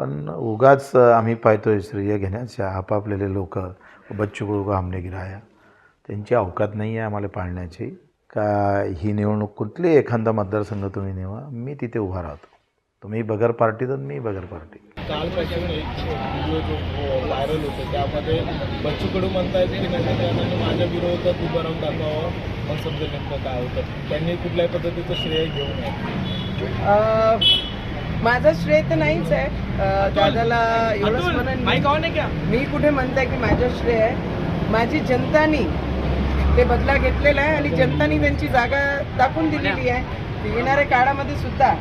पण उगाच आम्ही पाहतोय श्रेय घेण्याच्या आपापलेले लोक बच्चू कडू का हमने गिराया. त्यांची अवकात नाही आहे आम्हाला पाळण्याची. का ही निवडणूक कुठली एखादा मतदारसंघ तुम्ही निवा मी तिथे उभा राहतो. तुम्ही बगर पार्टी तर मी बगर पार्टी एक व्हिडिओ जो व्हायरल होतो. त्यामध्ये बच्चू कडू म्हणतायत की नंतर माझ्या विरोधात उभं राहून दाखवावं. मग समजेल नेमकं काय होतं. त्यांनी कुठल्याही पद्धतीचं श्रेय घेऊ नये. अ, माझं श्रेय तर नाहीच आहे. दादाला एवढंच म्हणून मी कुठे म्हणताय की माझं श्रेय आहे? माझी जनतानी ते बदला घेतलेला आहे आणि जनतानी त्यांची जागा दाखवून दिलेली आहे. येणाऱ्या काळामध्ये सुद्धा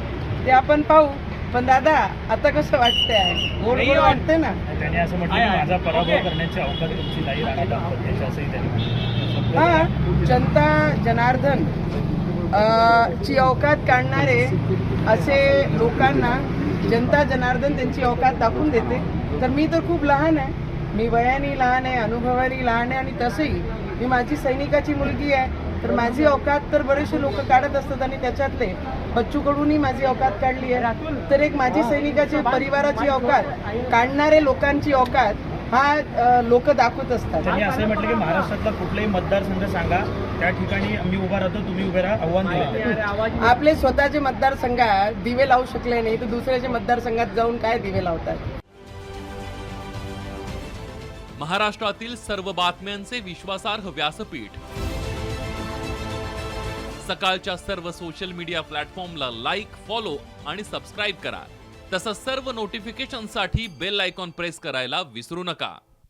ते आपण पाहू. पण दादा आता कसं वाटतंय? गोड गोड वाटतंय ना? त्याने असं म्हटलं की माझा पराभव करण्याची अवकाश तुमची नाही हा जनता जनार्दन ची अवकात काढणारे असे लोकांना जनता जनार्दन त्यांची अवकात दाखवून देते. तर मी तर खूप लहान आहे. मी वयाने लहान आहे अनुभवाने लहान आहे आणि तसंही मी माझी सैनिकाची मुलगी आहे. तर माझी अवकात तर बरेचसे लोक काढत असतात आणि त्याच्यातले बच्चूकडूनही माझी अवकात काढली आहे. तर एक माझी सैनिकाची परिवाराची अवकात काढणारे लोकांची अवकात हा लोक दाखवत असतात. असं म्हटलं की महाराष्ट्रातला कुठलाही मतदारसंघ सांगा त्या ठिकाणी मी उभा राहतो तुम्ही उभे राहा आव्हान दिलं आपले स्वतःचे मतदारसंघात दिवे लावू शकले नाही तर दुसऱ्याच्या मतदारसंघात जाऊन काय दिवे लावतात महाराष्ट्रातील सर्व बातम्यांचे विश्वासार्ह व्यासपीठ. सकाळच्या सर्व सोशल मीडिया प्लॅटफॉर्मला लाईक फॉलो आणि सबस्क्राईब करा. तसंच सर्व नोटिफिकेशनसाठी बेल आयकॉन प्रेस करायला विसरू नका.